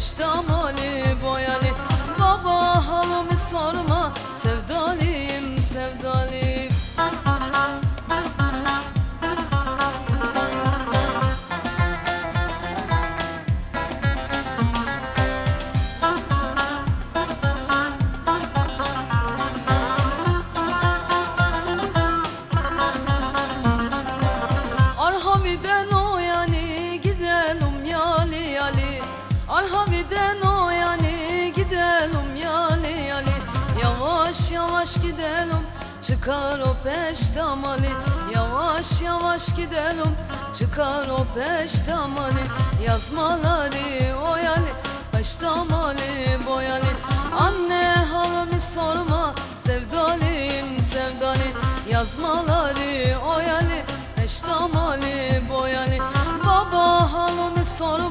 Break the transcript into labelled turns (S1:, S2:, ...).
S1: stomach. Çıkar o peştemali. Yavaş yavaş gidelim Çıkar o peştemali. Yazmaları oyalı Peştemali boyalı Anne halımı sorma Sevdalim sevdali. Yazmaları oyalı Peştemali boyalı Baba halımı sorma